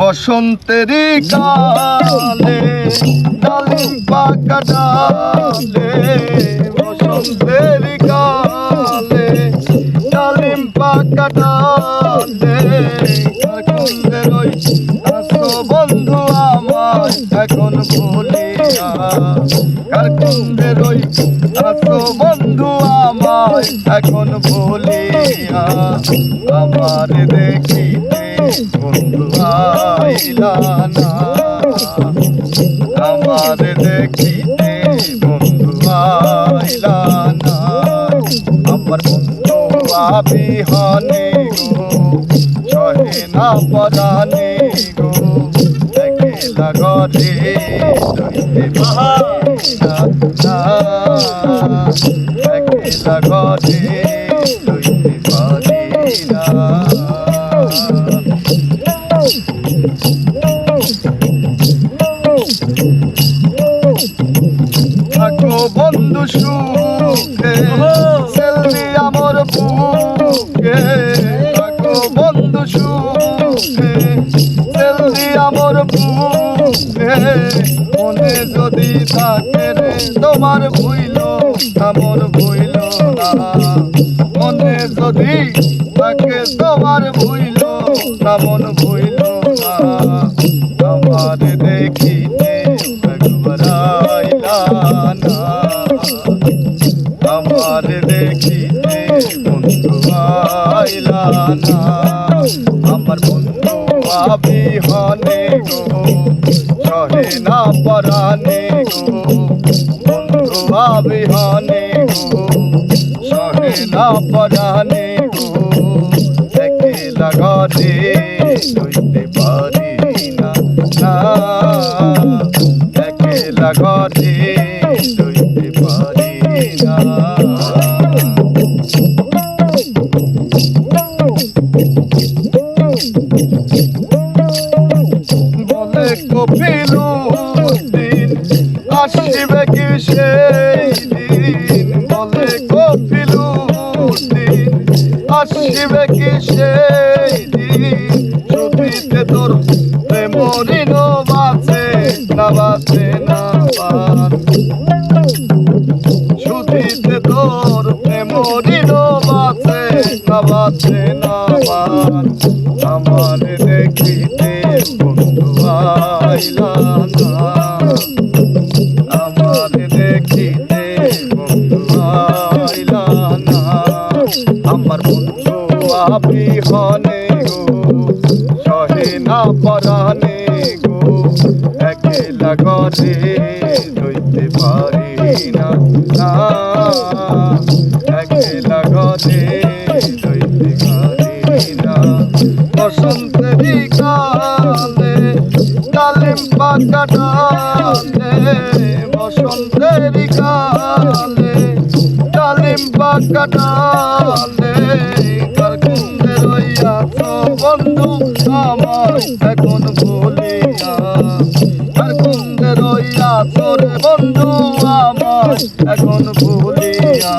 বসন্তেরই কালে ডালিম পাকা ডালে, বসন্তেরই কালে ডালিম পাকা ডালে কাকুন্দের বন্ধু আমার, এখন ভুলিয়া কাকুন্দের ওই বন্ধু আমার, এখন ভুলিয়া আমার দেখিতে বন্ধু আইলা না আমার দেখিতে বন্ধু আইলা না আমার বন্ধু আবিহনে গো সহে না পরানে গো একলা ঘরে রইতে পারি না না একলা ঘরে রইতে পারি না থাকো বন্ধু সুখে সেলফি আমার বুকে। থাকো বন্ধু সুখে সেলফি আমার বুকে। মনে যদি থাকে রে, তোমার ভুইল আমার ভুইল না। মনে যদি থাকে, তোমার ভুইল তেমন ভুইল আমার দেখিতে বন্ধু আইলা না। আমার বন্ধু আবিহনে গো সহে না পরানে গো। বন্ধু আবিহনে গো সহে না পরানে গো। একলা ঘরে রইতে পারি বলে কপিলু দিন আসিবে কি সেই দিন? বলে কপিলু দিন আসিবে কি সেই আমার দেখিতে বন্ধু আইলা না। আমার দেখিতে বন্ধু আইলা না। আমার বন্ধু আবিহনে গো, সহে না পরানে গো। একলা ঘরে রইতে পারি না। একলা ঘরে বসন্তের কালে ডালিম পাকা ডালে বসন্তের কালে ডালিম পাকা ডালে কারকুন্দের রইয়াছ বন্ধু আমার, এখন ভুলিয়া কারকুন্দের রইয়াছ রে বন্ধু আমার, এখন ভুলিয়া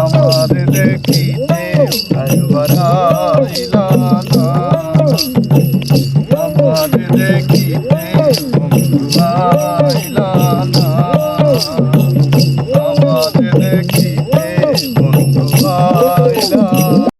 আমার দেখিতে না